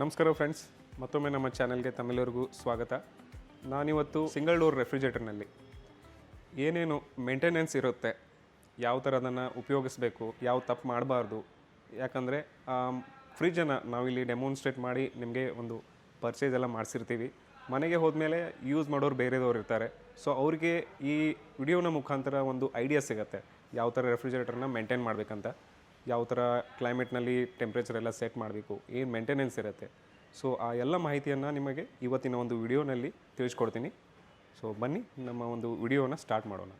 ನಮಸ್ಕಾರ ಫ್ರೆಂಡ್ಸ್ ಮತ್ತೊಮ್ಮೆ ನಮ್ಮ ಚಾನೆಲ್ಗೆ ತಮ್ಮೆಲ್ಲರಿಗೂ ಸ್ವಾಗತ. ನಾನಿವತ್ತು ಸಿಂಗಲ್ ಡೋರ್ ರೆಫ್ರಿಜರೇಟರ್ನಲ್ಲಿ ಏನೇನು ಮೇಂಟೆನೆನ್ಸ್ ಇರುತ್ತೆ, ಯಾವ ಥರ ಅದನ್ನು ಉಪಯೋಗಿಸ್ಬೇಕು, ಯಾವ ತಪ್ಪು ಮಾಡಬಾರ್ದು, ಯಾಕಂದರೆ ಫ್ರಿಜ್ಜನ್ನು ನಾವಿಲ್ಲಿ ಡೆಮೋನ್ಸ್ಟ್ರೇಟ್ ಮಾಡಿ ನಿಮಗೆ ಒಂದು ಪರ್ಚೇಸ್ ಎಲ್ಲ ಮಾಡಿಸಿರ್ತೀವಿ. ಮನೆಗೆ ಹೋದ್ಮೇಲೆ ಯೂಸ್ ಮಾಡೋರು ಬೇರೆದವ್ರು ಇರ್ತಾರೆ. ಸೊ ಅವರಿಗೆ ಈ ವಿಡಿಯೋನ ಮುಖಾಂತರ ಒಂದು ಐಡಿಯಾ ಸಿಗುತ್ತೆ, ಯಾವ ಥರ ರೆಫ್ರಿಜರೇಟರ್ನ ಮೇಂಟೈನ್ ಮಾಡಬೇಕಂತ. ಯಾವ ಥರ ಕ್ಲೈಮೇಟ್ನಲ್ಲಿ ಟೆಂಪ್ರೇಚರ್ ಎಲ್ಲ ಸೆಟ್ ಮಾಡಬೇಕು, ಏನು ಮೇಂಟೆನೆನ್ಸ್ ಇರುತ್ತೆ. ಸೊ ಆ ಎಲ್ಲ ಮಾಹಿತಿಯನ್ನು ನಿಮಗೆ ಇವತ್ತಿನ ಒಂದು ವಿಡಿಯೋನಲ್ಲಿ ತಿಳಿಸ್ಕೊಡ್ತೀನಿ. ಸೊ ಬನ್ನಿ, ನಮ್ಮ ಒಂದು ವಿಡಿಯೋನ ಸ್ಟಾರ್ಟ್ ಮಾಡೋಣ.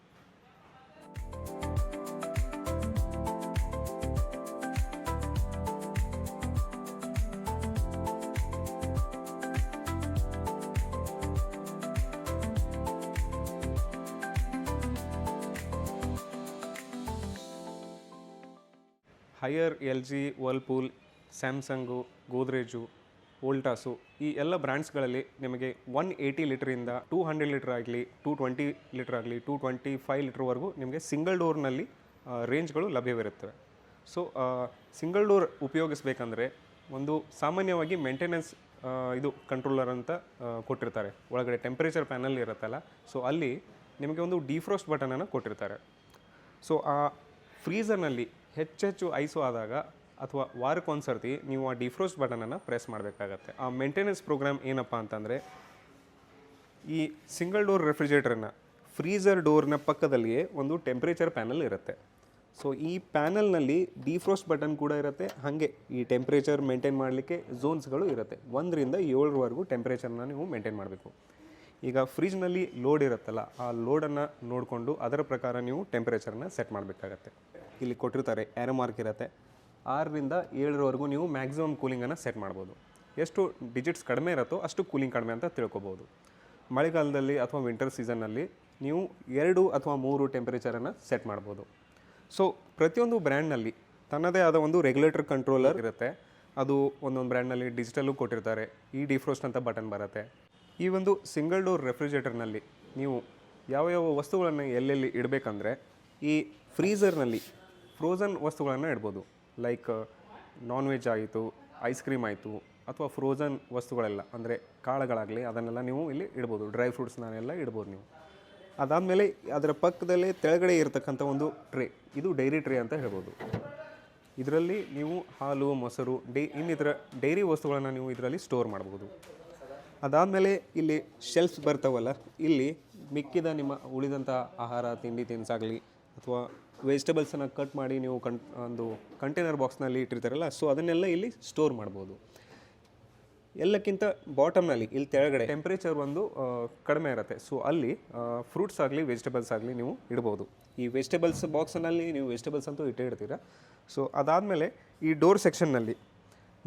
Haier L G Whirlpool Samsung Godrej Voltas ಈ ಎಲ್ಲ ಬ್ರ್ಯಾಂಡ್ಸ್ಗಳಲ್ಲಿ ನಿಮಗೆ ಒನ್ ಏಯ್ಟಿ ಲೀಟ್ರಿಂದ ಟೂ ಹಂಡ್ರೆಡ್ ಲೀಟ್ರ್ ಆಗಲಿ ಟೂ ಟ್ವೆಂಟಿ ಲೀಟ್ರ್ ಆಗಲಿ ಟೂ ಟ್ವೆಂಟಿ ಫೈವ್ ಲೀಟ್ರ್ವರೆಗೂ ನಿಮಗೆ ಸಿಂಗಲ್ ಡೋರ್ನಲ್ಲಿ ರೇಂಜ್ಗಳು ಲಭ್ಯವಿರುತ್ತವೆ. ಸೊ ಸಿಂಗಲ್ ಡೋರ್ ಉಪಯೋಗಿಸ್ಬೇಕಂದ್ರೆ ಒಂದು ಸಾಮಾನ್ಯವಾಗಿ ಮೇಂಟೆನೆನ್ಸ್ ಇದು ಕಂಟ್ರೋಲರ್ ಅಂತ ಕೊಟ್ಟಿರ್ತಾರೆ. ಒಳಗಡೆ ಟೆಂಪ್ರೇಚರ್ ಪ್ಯಾನಲ್ ಇರುತ್ತಲ್ಲ ಸೊ ಅಲ್ಲಿ ನಿಮಗೆ ಒಂದು ಡಿಫ್ರೋಸ್ಟ್ ಬಟನನ್ನು ಕೊಟ್ಟಿರ್ತಾರೆ. ಸೊ ಆ ಫ್ರೀಝರ್ನಲ್ಲಿ ಹೆಚ್ಚೆಚ್ಚು ಐಸು ಆದಾಗ ಅಥವಾ ವಾರಕ್ಕೊಂದು ಸರ್ತಿ ನೀವು ಆ ಡಿಫ್ರೋಸ್ಟ್ ಬಟನನ್ನು ಪ್ರೆಸ್ ಮಾಡಬೇಕಾಗತ್ತೆ. ಆ ಮೇಂಟೆನೆನ್ಸ್ ಪ್ರೋಗ್ರಾಮ್ ಏನಪ್ಪ ಅಂತಂದರೆ, ಈ ಸಿಂಗಲ್ ಡೋರ್ ರೆಫ್ರಿಜರೇಟರನ್ನು ಫ್ರೀಝರ್ ಡೋರ್ನ ಪಕ್ಕದಲ್ಲಿಯೇ ಒಂದು ಟೆಂಪ್ರೇಚರ್ ಪ್ಯಾನಲ್ ಇರುತ್ತೆ. ಸೊ ಈ ಪ್ಯಾನಲ್ನಲ್ಲಿ ಡಿಫ್ರೋಸ್ಟ್ ಬಟನ್ ಕೂಡ ಇರುತ್ತೆ. ಹಾಗೆ ಈ ಟೆಂಪ್ರೇಚರ್ ಮೇಂಟೈನ್ ಮಾಡಲಿಕ್ಕೆ ಝೋನ್ಸ್ಗಳು ಇರುತ್ತೆ. ಒಂದರಿಂದ ಏಳರವರೆಗೂ ಟೆಂಪ್ರೇಚರ್ನ ನೀವು ಮೇಂಟೈನ್ ಮಾಡಬೇಕು. ಈಗ ಫ್ರಿಜ್ನಲ್ಲಿ ಲೋಡ್ ಇರುತ್ತಲ್ಲ, ಆ ಲೋಡನ್ನು ನೋಡಿಕೊಂಡು ಅದರ ಪ್ರಕಾರ ನೀವು ಟೆಂಪ್ರೇಚರ್ನ ಸೆಟ್ ಮಾಡಬೇಕಾಗತ್ತೆ. ಇಲ್ಲಿ ಕೊಟ್ಟಿರ್ತಾರೆ ಆ್ಯರೋ ಮಾರ್ಕ್ ಇರುತ್ತೆ. ಆರರಿಂದ ಏಳರವರೆಗೂ ನೀವು ಮ್ಯಾಕ್ಸಿಮಮ್ ಕೂಲಿಂಗನ್ನು ಸೆಟ್ ಮಾಡ್ಬೋದು. ಎಷ್ಟು ಡಿಜಿಟ್ಸ್ ಕಡಿಮೆ ಇರುತ್ತೋ ಅಷ್ಟು ಕೂಲಿಂಗ್ ಕಡಿಮೆ ಅಂತ ತಿಳ್ಕೊಬೋದು. ಮಳೆಗಾಲದಲ್ಲಿ ಅಥವಾ ವಿಂಟರ್ ಸೀಸನ್ನಲ್ಲಿ ನೀವು ಎರಡು ಅಥವಾ ಮೂರು ಟೆಂಪರೇಚರನ್ನು ಸೆಟ್ ಮಾಡ್ಬೋದು. ಸೊ ಪ್ರತಿಯೊಂದು ಬ್ರ್ಯಾಂಡ್ನಲ್ಲಿ ತನ್ನದೇ ಆದ ಒಂದು ರೆಗ್ಯುಲೇಟರ್ ಕಂಟ್ರೋಲರ್ ಇರುತ್ತೆ. ಅದು ಒಂದೊಂದು ಬ್ರ್ಯಾಂಡ್ನಲ್ಲಿ ಡಿಜಿಟಲ್ಲು ಕೊಟ್ಟಿರ್ತಾರೆ. ಈ ಡಿಫ್ರೋಸ್ಟ್ ಅಂತ ಬಟನ್ ಬರುತ್ತೆ. ಈ ಒಂದು ಸಿಂಗಲ್ ಡೋರ್ ರೆಫ್ರಿಜರೇಟರ್ನಲ್ಲಿ ನೀವು ಯಾವ ಯಾವ ವಸ್ತುಗಳನ್ನು ಎಲ್ಲೆಲ್ಲಿ ಇಡಬೇಕಂದ್ರೆ ಈ ಫ್ರೀಝರ್ನಲ್ಲಿ ಫ್ರೋಝನ್ ವಸ್ತುಗಳನ್ನು ಇಡ್ಬೋದು. ಲೈಕ್ ನಾನ್ ವೆಜ್ ಆಯಿತು ಐಸ್ ಕ್ರೀಮ್ ಆಯಿತು, ಅಥವಾ ಫ್ರೋಝನ್ ವಸ್ತುಗಳೆಲ್ಲ, ಅಂದರೆ ಕಾಳುಗಳಾಗಲಿ, ಅದನ್ನೆಲ್ಲ ನೀವು ಇಲ್ಲಿ ಇಡ್ಬೋದು. ಡ್ರೈ ಫ್ರೂಟ್ಸ್ನೆಲ್ಲ ಇಡ್ಬೋದು ನೀವು. ಅದಾದಮೇಲೆ ಅದರ ಪಕ್ಕದಲ್ಲೇ ತೆಳಗಡೆ ಇರತಕ್ಕಂಥ ಒಂದು ಟ್ರೇ, ಇದು ಡೈರಿ ಟ್ರೇ ಅಂತ ಹೇಳ್ಬೋದು. ಇದರಲ್ಲಿ ನೀವು ಹಾಲು, ಮೊಸರು, ಡೇ, ಇನ್ನಿತರ ಡೈರಿ ವಸ್ತುಗಳನ್ನು ನೀವು ಇದರಲ್ಲಿ ಸ್ಟೋರ್ ಮಾಡ್ಬೋದು. ಅದಾದಮೇಲೆ ಇಲ್ಲಿ ಶೆಲ್ಫ್ಸ್ ಬರ್ತಾವಲ್ಲ, ಇಲ್ಲಿ ಮಿಕ್ಕಿದ ನಿಮ್ಮ ಉಳಿದಂಥ ಆಹಾರ, ತಿಂಡಿ ತಿನಿಸಾಗಲಿ ಅಥವಾ ವೆಜಿಟೇಬಲ್ಸನ್ನು ಕಟ್ ಮಾಡಿ ನೀವು ಕಂ ಒಂದು ಕಂಟೈನರ್ ಬಾಕ್ಸ್ನಲ್ಲಿ ಇಟ್ಟಿರ್ತಾರಲ್ಲ, ಸೊ ಅದನ್ನೆಲ್ಲ ಇಲ್ಲಿ ಸ್ಟೋರ್ ಮಾಡ್ಬೋದು. ಎಲ್ಲಕ್ಕಿಂತ ಬಾಟಮ್ನಲ್ಲಿ, ಇಲ್ಲಿ ತೆಳಗಡೆ ಟೆಂಪ್ರೇಚರ್ ಒಂದು ಕಡಿಮೆ ಇರುತ್ತೆ. ಸೊ ಅಲ್ಲಿ ಫ್ರೂಟ್ಸ್ ಆಗಲಿ, ವೆಜಿಟೇಬಲ್ಸ್ ಆಗಲಿ ನೀವು ಇಡ್ಬೋದು. ಈ ವೆಜಿಟೇಬಲ್ಸ್ ಬಾಕ್ಸ್ನಲ್ಲಿ ನೀವು ವೆಜಿಟೇಬಲ್ಸ್ ಅಂತೂ ಇಟ್ಟೇ ಇಡ್ತೀರಾ. ಸೊ ಅದಾದಮೇಲೆ ಈ ಡೋರ್ ಸೆಕ್ಷನ್ನಲ್ಲಿ,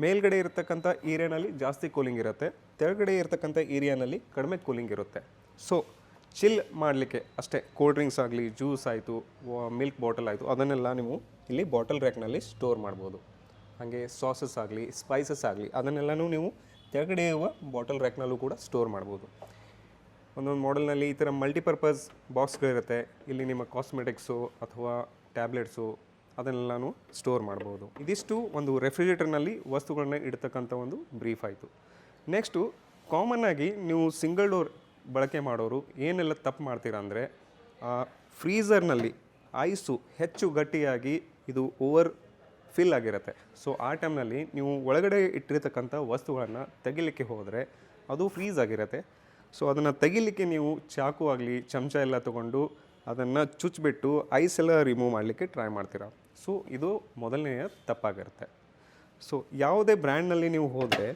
ಮೇಲ್ಗಡೆ ಇರತಕ್ಕಂಥ ಏರಿಯಾನಲ್ಲಿ ಜಾಸ್ತಿ ಕೂಲಿಂಗ್ ಇರುತ್ತೆ, ತೆಳಗಡೆ ಇರತಕ್ಕಂಥ ಏರಿಯಾನಲ್ಲಿ ಕಡಿಮೆ ಕೂಲಿಂಗ್ ಇರುತ್ತೆ. ಸೊ ಚಿಲ್ ಮಾಡಲಿಕ್ಕೆ ಅಷ್ಟೇ. ಕೋಲ್ಡ್ ಡ್ರಿಂಕ್ಸ್ ಆಗಲಿ ಜ್ಯೂಸ್ ಆಯಿತು ಮಿಲ್ಕ್ ಬಾಟಲ್ ಆಯಿತು, ಅದನ್ನೆಲ್ಲ ನೀವು ಇಲ್ಲಿ ಬಾಟಲ್ ರ್ಯಾಕ್ನಲ್ಲಿ ಸ್ಟೋರ್ ಮಾಡ್ಬೋದು. ಹಾಗೆ ಸಾಸಸ್ ಆಗಲಿ ಸ್ಪೈಸಸ್ ಆಗಲಿ, ಅದನ್ನೆಲ್ಲನೂ ನೀವು ಕೆಳಗಡೆ ಇರುವ ಬಾಟಲ್ ರ್ಯಾಕ್ನಲ್ಲೂ ಕೂಡ ಸ್ಟೋರ್ ಮಾಡ್ಬೋದು. ಒಂದೊಂದು ಮಾಡೆಲ್ನಲ್ಲಿ ಈ ಥರ ಮಲ್ಟಿಪರ್ಪಸ್ ಬಾಕ್ಸ್ಗಳಿರುತ್ತೆ ಇಲ್ಲಿ ನಿಮ್ಮ ಕಾಸ್ಮೆಟಿಕ್ಸು ಅಥವಾ ಟ್ಯಾಬ್ಲೆಟ್ಸು ಅದನ್ನೆಲ್ಲನೂ ಸ್ಟೋರ್ ಮಾಡ್ಬೋದು. ಇದಿಷ್ಟು ಒಂದು ರೆಫ್ರಿಜರೇಟರ್ನಲ್ಲಿ ವಸ್ತುಗಳನ್ನ ಇಡ್ತಕ್ಕಂಥ ಒಂದು ಬ್ರೀಫ್ ಆಯಿತು. ನೆಕ್ಸ್ಟು ಆಗಿ ನೀವು ಸಿಂಗಲ್ ಡೋರ್ ಬಳಕೆ ಮಾಡೋರು ಏನೆಲ್ಲ ತಪ್ಪು ಮಾಡ್ತೀರಾ ಅಂದರೆ ಫ್ರೀಝರ್ನಲ್ಲಿ ಐಸು ಹೆಚ್ಚು ಗಟ್ಟಿಯಾಗಿ ಇದು ಓವರ್ ಫಿಲ್ ಆಗಿರುತ್ತೆ. ಸೊ, ಆ ಟೈಮ್ನಲ್ಲಿ ನೀವು ಒಳಗಡೆ ಇಟ್ಟಿರ್ತಕ್ಕಂಥ ವಸ್ತುಗಳನ್ನು ತೆಗಿಲಿಕ್ಕೆ ಹೋದರೆ ಅದು ಫ್ರೀಸ್ ಆಗಿರುತ್ತೆ. ಸೊ, ಅದನ್ನು ತೆಗಿಲಿಕ್ಕೆ ನೀವು ಚಾಕು ಆಗಲಿ, ಚಮಚ ಎಲ್ಲ ತೊಗೊಂಡು ಅದನ್ನು ಚುಚ್ಚಿಬಿಟ್ಟು ಐಸ್ ಎಲ್ಲ ರಿಮೂವ್ ಮಾಡಲಿಕ್ಕೆ ಟ್ರೈ ಮಾಡ್ತೀರಾ. ಸೊ, ಇದು ಮೊದಲನೆಯ ತಪ್ಪಾಗಿರುತ್ತೆ. ಸೊ, ಯಾವುದೇ ಬ್ರ್ಯಾಂಡ್ನಲ್ಲಿ ನೀವು ಹೋದರೆ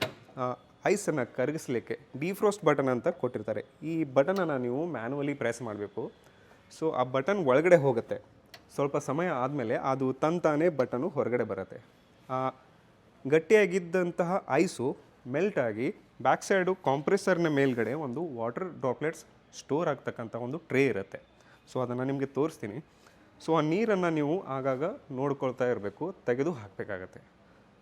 ಐಸನ್ನು ಕರಗಿಸ್ಲಿಕ್ಕೆ ಡಿಫ್ರೋಸ್ಟ್ ಬಟನ್ ಅಂತ ಕೊಟ್ಟಿರ್ತಾರೆ. ಈ ಬಟನನ್ನು ನೀವು ಮ್ಯಾನುವಲಿ ಪ್ರೆಸ್ ಮಾಡಬೇಕು. ಸೊ ಆ ಬಟನ್ ಒಳಗಡೆ ಹೋಗುತ್ತೆ. ಸ್ವಲ್ಪ ಸಮಯ ಆದಮೇಲೆ ಅದು ತಂತಾನೇ ಬಟನು ಹೊರಗಡೆ ಬರುತ್ತೆ. ಆ, ಗಟ್ಟಿಯಾಗಿದ್ದಂತಹ ಐಸು ಮೆಲ್ಟ್ ಆಗಿ ಬ್ಯಾಕ್ ಸೈಡು ಕಾಂಪ್ರೆಸರ್ನ ಮೇಲ್ಗಡೆ ಒಂದು ವಾಟರ್ ಡ್ರಾಪ್ಲೆಟ್ಸ್ ಸ್ಟೋರ್ ಆಗ್ತಕ್ಕಂಥ ಒಂದು ಟ್ರೇ ಇರುತ್ತೆ. ಸೊ ಅದನ್ನು ನಿಮಗೆ ತೋರಿಸ್ತೀನಿ. ಸೊ ಆ ನೀರನ್ನು ನೀವು ಆಗಾಗ ನೋಡ್ಕೊಳ್ತಾ ಇರಬೇಕು, ತೆಗೆದು ಹಾಕಬೇಕಾಗತ್ತೆ.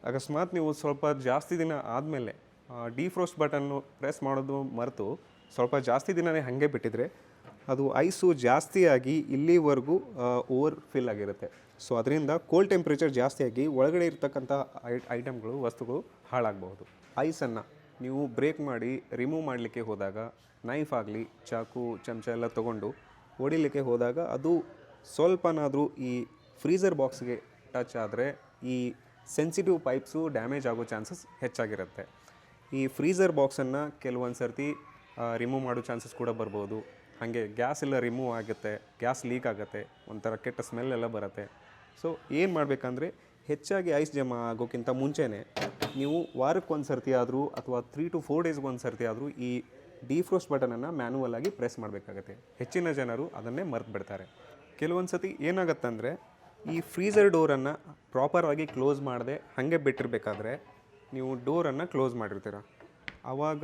ಅಕಸ್ಮಾತ್ ನೀವು ಸ್ವಲ್ಪ ಜಾಸ್ತಿ ದಿನ ಆದಮೇಲೆ ಡಿಫ್ರೋಸ್ಟ್ ಬಟನ್ನು ಪ್ರೆಸ್ ಮಾಡೋದು ಮರೆತು ಸ್ವಲ್ಪ ಜಾಸ್ತಿ ದಿನವೇ ಹಾಗೆ ಬಿಟ್ಟಿದ್ರೆ ಅದು ಐಸು ಜಾಸ್ತಿಯಾಗಿ ಇಲ್ಲಿವರೆಗೂ ಓವರ್ ಫಿಲ್ ಆಗಿರುತ್ತೆ. ಸೊ ಅದರಿಂದ ಕೋಲ್ಡ್ ಟೆಂಪ್ರೇಚರ್ ಜಾಸ್ತಿಯಾಗಿ ಒಳಗಡೆ ಇರ್ತಕ್ಕಂಥ ಐ ಐಟಮ್ಗಳು ವಸ್ತುಗಳು ಹಾಳಾಗಬಹುದು. ಐಸನ್ನು ನೀವು ಬ್ರೇಕ್ ಮಾಡಿ ರಿಮೂವ್ ಮಾಡಲಿಕ್ಕೆ ಹೋದಾಗ ನೈಫ್ ಆಗಲಿ, ಚಾಕು, ಚಮಚ ಎಲ್ಲ ತೊಗೊಂಡು ಹೊಡಿಲಿಕ್ಕೆ ಹೋದಾಗ ಅದು ಸ್ವಲ್ಪನಾದರೂ ಈ ಫ್ರೀಸರ್ ಬಾಕ್ಸ್ಗೆ ಟಚ್ ಆದರೆ ಈ ಸೆನ್ಸಿಟಿವ್ ಪೈಪ್ಸು ಡ್ಯಾಮೇಜ್ ಆಗೋ ಚಾನ್ಸಸ್ ಹೆಚ್ಚಾಗಿರುತ್ತೆ. ಈ ಫ್ರೀಸರ್ ಬಾಕ್ಸನ್ನು ಕೆಲವೊಂದು ಸರ್ತಿ ರಿಮೂವ್ ಮಾಡೋ ಚಾನ್ಸಸ್ ಕೂಡ ಬರ್ಬೋದು. ಹಾಗೆ ಗ್ಯಾಸ್ ಎಲ್ಲ ರಿಮೂವ್ ಆಗುತ್ತೆ ಗ್ಯಾಸ್ ಲೀಕ್ ಆಗುತ್ತೆ, ಒಂಥರ ಕೆಟ್ಟ ಸ್ಮೆಲ್ ಎಲ್ಲ ಬರುತ್ತೆ. ಸೊ ಏನು ಮಾಡಬೇಕಂದ್ರೆ, ಹೆಚ್ಚಾಗಿ ಐಸ್ ಜಮಾ ಆಗೋಕ್ಕಿಂತ ಮುಂಚೆನೇ ನೀವು ವಾರಕ್ಕೆ ಒಂದು ಸರ್ತಿ ಆದರೂ ಅಥವಾ ತ್ರೀ ಟು ಫೋರ್ ಡೇಸ್ಗೆ ಒಂದು ಸರ್ತಿ ಆದರೂ ಈ ಡಿಫ್ರೋಸ್ಟ್ ಬಟನನ್ನು ಮ್ಯಾನುವಲ್ ಆಗಿ ಪ್ರೆಸ್ ಮಾಡಬೇಕಾಗತ್ತೆ. ಹೆಚ್ಚಿನ ಜನರು ಅದನ್ನೇ ಮರ್ತು ಬಿಡ್ತಾರೆ ಕೆಲವೊಂದು ಸತಿ ಏನಾಗತ್ತಂದರೆ, ಈ ಫ್ರೀಸರ್ ಡೋರನ್ನು ಪ್ರಾಪರಾಗಿ ಕ್ಲೋಸ್ ಮಾಡದೆ ಹಾಗೆ ಬಿಟ್ಟಿರಬೇಕಾದ್ರೆ ನೀವು ಡೋರನ್ನು ಕ್ಲೋಸ್ ಮಾಡಿರ್ತೀರ. ಆವಾಗ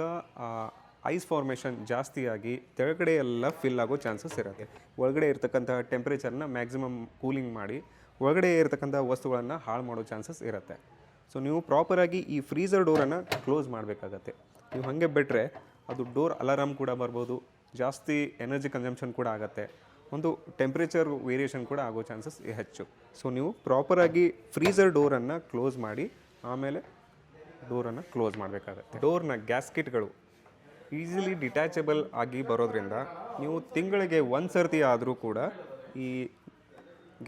ಐಸ್ ಫಾರ್ಮೇಷನ್ ಜಾಸ್ತಿಯಾಗಿ ತೆಳಗಡೆ ಎಲ್ಲ ಫಿಲ್ ಆಗೋ ಚಾನ್ಸಸ್ ಇರುತ್ತೆ. ಒಳಗಡೆ ಇರ್ತಕ್ಕಂಥ ಟೆಂಪ್ರೇಚರ್ನ ಮ್ಯಾಕ್ಸಿಮಮ್ ಕೂಲಿಂಗ್ ಮಾಡಿ ಒಳಗಡೆ ಇರತಕ್ಕಂಥ ವಸ್ತುಗಳನ್ನು ಹಾಳು ಮಾಡೋ ಚಾನ್ಸಸ್ ಇರುತ್ತೆ. ಸೊ, ನೀವು ಪ್ರಾಪರಾಗಿ ಈ ಫ್ರೀಸರ್ ಡೋರನ್ನು ಕ್ಲೋಸ್ ಮಾಡಬೇಕಾಗತ್ತೆ. ನೀವು ಹಾಗೆ ಬಿಟ್ಟರೆ ಅದು ಡೋರ್ ಅಲಾರಾಮ್ ಕೂಡ ಬರ್ಬೋದು, ಜಾಸ್ತಿ ಎನರ್ಜಿ ಕನ್ಸಂಪ್ಷನ್ ಕೂಡ ಆಗುತ್ತೆ, ಒಂದು ಟೆಂಪ್ರೇಚರ್ ವೇರಿಯೇಷನ್ ಕೂಡ ಆಗೋ ಚಾನ್ಸಸ್ ಹೆಚ್ಚು. ಸೊ, ನೀವು ಪ್ರಾಪರಾಗಿ ಫ್ರೀಸರ್ ಡೋರನ್ನು ಕ್ಲೋಸ್ ಮಾಡಿ, ಆಮೇಲೆ ಡೋರನ್ನು ಕ್ಲೋಸ್ ಮಾಡಬೇಕಾಗತ್ತೆ. ಡೋರ್ನ ಗ್ಯಾಸ್ಕಿಟ್ಗಳು ಈಸಿಲಿ ಡಿಟ್ಯಾಚಬಲ್ ಆಗಿ ಬರೋದ್ರಿಂದ ನೀವು ತಿಂಗಳಿಗೆ ಒಂದು ಸರ್ತಿ ಆದರೂ ಕೂಡ ಈ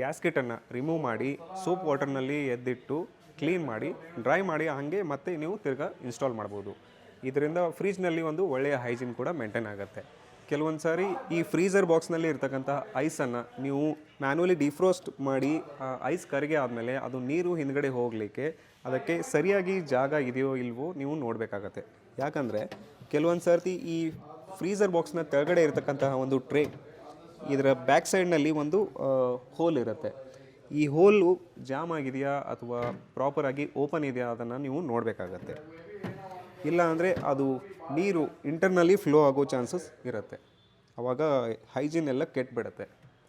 ಗ್ಯಾಸ್ಕಿಟನ್ನು ರಿಮೂವ್ ಮಾಡಿ, ಸೋಪ್ ವಾಟರ್ನಲ್ಲಿ ಎದ್ದಿಟ್ಟು ಕ್ಲೀನ್ ಮಾಡಿ, ಡ್ರೈ ಮಾಡಿ ಹಾಗೆ ಮತ್ತೆ ನೀವು ತಿರ್ಗಾ ಇನ್ಸ್ಟಾಲ್ ಮಾಡ್ಬೋದು. ಇದರಿಂದ ಫ್ರಿಜ್ನಲ್ಲಿ ಒಂದು ಒಳ್ಳೆಯ ಹೈಜೀನ್ ಕೂಡ ಮೇಂಟೈನ್ ಆಗುತ್ತೆ. ಕೆಲವೊಂದು ಸಾರಿ ಈ ಫ್ರೀಸರ್ ಬಾಕ್ಸ್ನಲ್ಲಿ ಇರ್ತಕ್ಕಂಥ ಐಸನ್ನು ನೀವು ಮ್ಯಾನ್ಯಲಿ ಡಿಫ್ರೋಸ್ಟ್ ಮಾಡಿ ಐಸ್ ಕರಿಗೆ ಆದಮೇಲೆ ಅದು ನೀರು ಹಿಂದ್ಗಡೆ ಹೋಗಲಿಕ್ಕೆ ಅದಕ್ಕೆ ಸರಿಯಾಗಿ ಜಾಗ ಇದೆಯೋ ಇಲ್ವೋ ನೀವು ನೋಡಬೇಕಾಗತ್ತೆ. ಯಾಕಂದರೆ ಕೆಲವೊಂದು ಸರ್ತಿ ಈ ಫ್ರೀಸರ್ ಬಾಕ್ಸ್ನ ಕೆಳಗಡೆ ಇರತಕ್ಕಂತಹ ಒಂದು ಟ್ರೇ ಇದರ ಬ್ಯಾಕ್ ಸೈಡ್ನಲ್ಲಿ ಒಂದು ಹೋಲ್ ಇರುತ್ತೆ. ಈ ಹೋಲು ಜಾಮ್ ಆಗಿದೆಯಾ ಅಥವಾ ಪ್ರಾಪರಾಗಿ ಓಪನ್ ಇದೆಯಾ ಅದನ್ನು ನೀವು ನೋಡಬೇಕಾಗತ್ತೆ. ಇಲ್ಲ ಅಂದರೆ ಅದು ನೀರು ಇಂಟರ್ನಲ್ಲಿ ಫ್ಲೋ ಆಗೋ ಚಾನ್ಸಸ್ ಇರುತ್ತೆ. ಆವಾಗ ಹೈಜೀನ್ ಎಲ್ಲ ಕೆಟ್ಬಿಡುತ್ತೆ.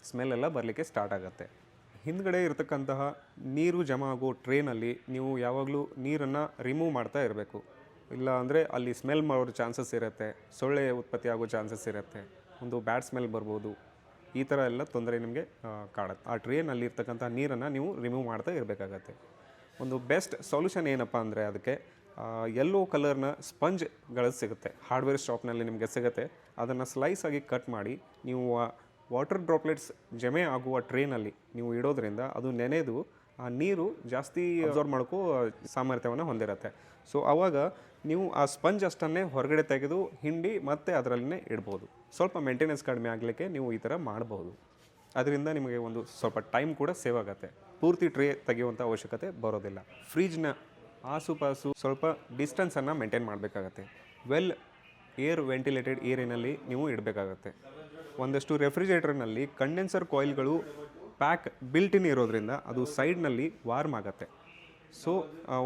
ಸ್ಮೆಲ್ ಎಲ್ಲ ಬರಲಿಕ್ಕೆ ಸ್ಟಾರ್ಟ್ ಆಗುತ್ತೆ. ಹಿಂದ್ಗಡೆ ಇರತಕ್ಕಂತಹ ನೀರು ಜಮಾ ಆಗೋ ಟ್ರೇನಲ್ಲಿ ನೀವು ಯಾವಾಗಲೂ ನೀರನ್ನು ರಿಮೂವ್ ಮಾಡ್ತಾ ಇರಬೇಕು. ಇಲ್ಲ ಅಂದರೆ ಅಲ್ಲಿ ಸ್ಮೆಲ್ ಮಾಡೋ ಚಾನ್ಸಸ್ ಇರುತ್ತೆ, ಸೊಳ್ಳೆ ಉತ್ಪತ್ತಿ ಆಗೋ ಚಾನ್ಸಸ್ ಇರುತ್ತೆ, ಒಂದು ಬ್ಯಾಡ್ ಸ್ಮೆಲ್ ಬರ್ಬೋದು. ಈ ಥರ ಎಲ್ಲ ತೊಂದರೆ ನಿಮಗೆ ಕಾಡುತ್ತೆ. ಆ ಟ್ರೇನಲ್ಲಿ ಇರ್ತಕ್ಕಂಥ ನೀರನ್ನು ನೀವು ರಿಮೂವ್ ಮಾಡ್ತಾ ಇರಬೇಕಾಗತ್ತೆ. ಒಂದು ಬೆಸ್ಟ್ ಸೊಲ್ಯೂಷನ್ ಏನಪ್ಪ ಅಂದರೆ ಅದಕ್ಕೆ ಯೆಲ್ಲೋ ಕಲರ್ನ ಸ್ಪಂಜ್ಗಳು ಸಿಗುತ್ತೆ. ಹಾರ್ಡ್ವೇರ್ ಶಾಪ್ನಲ್ಲಿ ನಿಮಗೆ ಸಿಗುತ್ತೆ. ಅದನ್ನು ಸ್ಲೈಸ್ ಆಗಿ ಕಟ್ ಮಾಡಿ, ನೀವು ವಾಟರ್ ಡ್ರಾಪ್ಲೆಟ್ಸ್ ಜಮೆ ಆಗುವ ಟ್ರೇನಲ್ಲಿ ನೀವು ಇಡೋದ್ರಿಂದ ಅದು ನೆನೆದು ಆ ನೀರು ಜಾಸ್ತಿ ಅಬ್ಸರ್ವ್ ಮಾಡೋಕ್ಕೂ ಸಾಮರ್ಥ್ಯವನ್ನು ಹೊಂದಿರುತ್ತೆ. ಸೊ ಆವಾಗ ನೀವು ಆ ಸ್ಪಂಜ್ ಅಷ್ಟನ್ನೇ ಹೊರಗಡೆ ತೆಗೆದು ಹಿಂಡಿ ಮತ್ತೆ ಅದರಲ್ಲೇ ಇಡ್ಬೋದು. ಸ್ವಲ್ಪ ಮೇಂಟೆನೆನ್ಸ್ ಕಡಿಮೆ ಆಗಲಿಕ್ಕೆ ನೀವು ಈ ಥರ ಮಾಡ್ಬೋದು. ಅದರಿಂದ ನಿಮಗೆ ಒಂದು ಸ್ವಲ್ಪ ಟೈಮ್ ಕೂಡ ಸೇವ್ ಆಗುತ್ತೆ. ಪೂರ್ತಿ ಟ್ರೇ ತೆಗೆಯುವಂಥ ಅವಶ್ಯಕತೆ ಬರೋದಿಲ್ಲ. ಫ್ರಿಜ್ನ ಆಸುಪಾಸು ಸ್ವಲ್ಪ ಡಿಸ್ಟೆನ್ಸನ್ನು ಮೇಂಟೈನ್ ಮಾಡಬೇಕಾಗತ್ತೆ. ವೆಲ್ ಏರ್ ವೆಂಟಿಲೇಟೆಡ್ ಏರಿನಲ್ಲಿ ನೀವು ಇಡಬೇಕಾಗತ್ತೆ. ಒಂದಷ್ಟು ರೆಫ್ರಿಜರೇಟರ್ನಲ್ಲಿ ಕಂಡೆನ್ಸರ್ ಕಾಯಿಲ್ಗಳು ಪ್ಯಾಕ್ ಬಿಲ್ಟಿನ್ ಇರೋದ್ರಿಂದ ಅದು ಸೈಡ್ನಲ್ಲಿ ವಾರ್ಮ್ ಆಗುತ್ತೆ. ಸೊ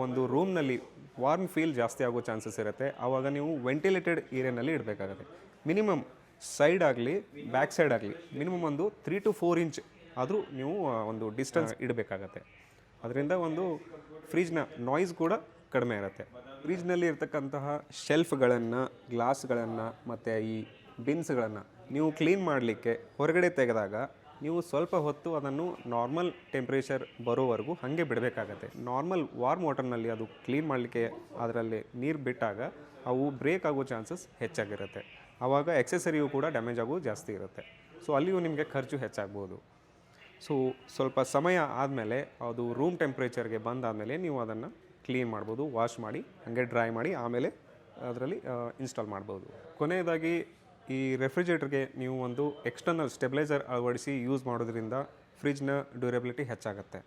ಒಂದು ರೂಮ್ನಲ್ಲಿ ವಾರ್ಮ್ ಫೀಲ್ ಜಾಸ್ತಿ ಆಗೋ ಚಾನ್ಸಸ್ ಇರುತ್ತೆ. ಆವಾಗ ನೀವು ವೆಂಟಿಲೇಟೆಡ್ ಏರಿಯಾನಲ್ಲಿ ಇಡಬೇಕಾಗುತ್ತೆ. ಮಿನಿಮಮ್ ಸೈಡ್ ಆಗಲಿ ಬ್ಯಾಕ್ ಸೈಡ್ ಆಗಲಿ ಮಿನಿಮಮ್ ಒಂದು ತ್ರೀ ಟು ಫೋರ್ ಇಂಚ್ ಆದರೂ ನೀವು ಒಂದು ಡಿಸ್ಟೆನ್ಸ್ ಇಡಬೇಕಾಗತ್ತೆ. ಅದರಿಂದ ಒಂದು ಫ್ರಿಜ್ನ ನಾಯ್ಸ್ ಕೂಡ ಕಡಿಮೆ ಇರುತ್ತೆ. ಫ್ರಿಜ್ನಲ್ಲಿ ಇರ್ತಕ್ಕಂತಹ ಶೆಲ್ಫ್ಗಳನ್ನು ಗ್ಲಾಸ್ಗಳನ್ನು ಮತ್ತು ಈ ಬಿನ್ಸ್ಗಳನ್ನು ನೀವು ಕ್ಲೀನ್ ಮಾಡಲಿಕ್ಕೆ ಹೊರಗಡೆ ತೆಗೆದಾಗ ನೀವು ಸ್ವಲ್ಪ ಹೊತ್ತು ಅದನ್ನು ನಾರ್ಮಲ್ ಟೆಂಪ್ರೇಚರ್ ಬರೋವರೆಗೂ ಹಾಗೆ ಬಿಡಬೇಕಾಗತ್ತೆ. ನಾರ್ಮಲ್ ವಾರ್ಮ್ ವಾಟರ್ನಲ್ಲಿ ಅದು ಕ್ಲೀನ್ ಮಾಡಲಿಕ್ಕೆ ಅದರಲ್ಲಿ ನೀರು ಬಿಟ್ಟಾಗ ಅವು ಬ್ರೇಕ್ ಆಗೋ ಚಾನ್ಸಸ್ ಹೆಚ್ಚಾಗಿರುತ್ತೆ. ಆವಾಗ ಎಕ್ಸೆಸರಿಯು ಕೂಡ ಡ್ಯಾಮೇಜ್ ಆಗೋದು ಜಾಸ್ತಿ ಇರುತ್ತೆ. ಸೊ ಅಲ್ಲಿಯೂ ನಿಮಗೆ ಖರ್ಚು ಹೆಚ್ಚಾಗ್ಬೋದು. ಸೊ ಸ್ವಲ್ಪ ಸಮಯ ಆದಮೇಲೆ ಅದು ರೂಮ್ ಟೆಂಪ್ರೇಚರ್ಗೆ ಬಂದಾದಮೇಲೆ ನೀವು ಅದನ್ನು ಕ್ಲೀನ್ ಮಾಡ್ಬೋದು ವಾಶ್ ಮಾಡಿ, ಹಾಗೆ ಡ್ರೈ ಮಾಡಿ, ಆಮೇಲೆ ಅದರಲ್ಲಿ ಇನ್ಸ್ಟಾಲ್ ಮಾಡ್ಬೋದು. ಕೊನೆಯದಾಗಿ ಈ ರೆಫ್ರಿಜರೇಟರ್ಗೆ ನೀವು ಒಂದು ಎಕ್ಸ್ಟರ್ನಲ್ ಸ್ಟೆಬಿಲೈಸರ್ ಅಳವಡಿಸಿ ಯೂಸ್ ಮಾಡೋದ್ರಿಂದ ಫ್ರಿಜ್ನ ಡ್ಯೂರೆಬಿಲಿಟಿ ಹೆಚ್ಚಾಗುತ್ತೆ.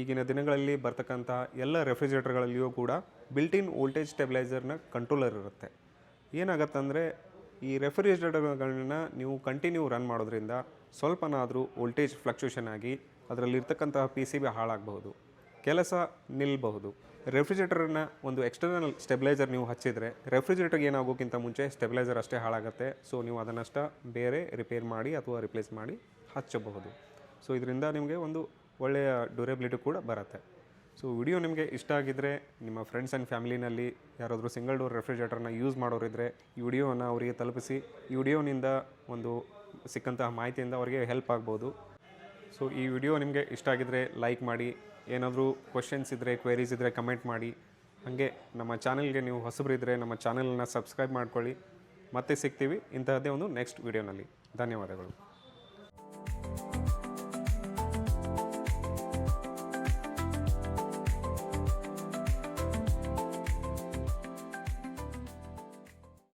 ಈಗಿನ ದಿನಗಳಲ್ಲಿ ಬರ್ತಕ್ಕಂಥ ಎಲ್ಲ ರೆಫ್ರಿಜರೇಟರ್ಗಳಲ್ಲಿಯೂ ಕೂಡ ಬಿಲ್ಟಿನ್ ವೋಲ್ಟೇಜ್ ಸ್ಟೆಬಿಲೈಸರ್ನ ಕಂಟ್ರೋಲರ್ ಇರುತ್ತೆ. ಏನಾಗತ್ತಂದರೆ ಈ ರೆಫ್ರಿಜರೇಟರ್ಗಳನ್ನ ನೀವು ಕಂಟಿನ್ಯೂ ರನ್ ಮಾಡೋದ್ರಿಂದ ಸ್ವಲ್ಪನಾದರೂ ವೋಲ್ಟೇಜ್ ಫ್ಲಕ್ಚುಯೇಷನ್ ಆಗಿ ಅದರಲ್ಲಿರ್ತಕ್ಕಂತಹ ಪಿ ಸಿ ಬಿ ಹಾಳಾಗಬಹುದು, ಕೆಲಸ ನಿಲ್ಲಬಹುದು ರೆಫ್ರಿಜರೇಟರ್ನ ಒಂದು ಎಕ್ಸ್ಟರ್ನಲ್ ಸ್ಟೆಬಿಲೈಸರ್ ನೀವು ಹಚ್ಚಿದರೆ ರೆಫ್ರಿಜರೇಟರ್ಗೆ ಏನಾಗೋಕ್ಕಿಂತ ಮುಂಚೆ ಸ್ಟೆಬಿಲೈಸರ್ ಅಷ್ಟೇ ಹಾಳಾಗುತ್ತೆ. ಸೊ ನೀವು ಅದನ್ನಷ್ಟ ಬೇರೆ ರಿಪೇರ್ ಮಾಡಿ ಅಥವಾ ರಿಪ್ಲೇಸ್ ಮಾಡಿ ಹಚ್ಚಬಹುದು. ಸೊ ಇದರಿಂದ ನಿಮಗೆ ಒಂದು ಒಳ್ಳೆಯ ಡ್ಯೂರೇಬಿಲಿಟಿ ಕೂಡ ಬರುತ್ತೆ. ಸೊ ವಿಡಿಯೋ ನಿಮಗೆ ಇಷ್ಟ ಆಗಿದ್ದರೆ ನಿಮ್ಮ ಫ್ರೆಂಡ್ಸ್ ಆ್ಯಂಡ್ ಫ್ಯಾಮಿಲಿನಲ್ಲಿ ಯಾರಾದರೂ ಸಿಂಗಲ್ ಡೋರ್ ರೆಫ್ರಿಜರೇಟರ್ನ ಯೂಸ್ ಮಾಡೋರಿದ್ದರೆ ಈ ವಿಡಿಯೋವನ್ನು ಅವರಿಗೆ ತಲುಪಿಸಿ, ಈ ವಿಡಿಯೋನಿಂದ ಒಂದು ಸಿಕ್ಕಂತಹ ಮಾಹಿತಿಯಿಂದ ಅವರಿಗೆ ಹೆಲ್ಪ್ ಆಗ್ಬೋದು. ಸೊ ಈ ವಿಡಿಯೋ ನಿಮಗೆ ಇಷ್ಟ ಆಗಿದ್ದರೆ ಲೈಕ್ ಮಾಡಿ, ಏನಾದರೂ ಕ್ವಶನ್ಸ್ ಇದ್ದರೆ ಕ್ವೆರೀಸ್ ಇದ್ದರೆ ಕಮೆಂಟ್ ಮಾಡಿ. ಹಾಗೆ ನಮ್ಮ ಚಾನಲ್ಗೆ ನೀವು ಹೊಸಬರಿದ್ದರೆ ನಮ್ಮ ಚಾನಲ್ನ ಸಬ್ಸ್ಕ್ರೈಬ್ ಮಾಡ್ಕೊಳ್ಳಿ. ಮತ್ತೆ ಸಿಗ್ತೀವಿ ಇಂತಹದ್ದೇ ಒಂದು ನೆಕ್ಸ್ಟ್ ವಿಡಿಯೋನಲ್ಲಿ ಧನ್ಯವಾದಗಳು.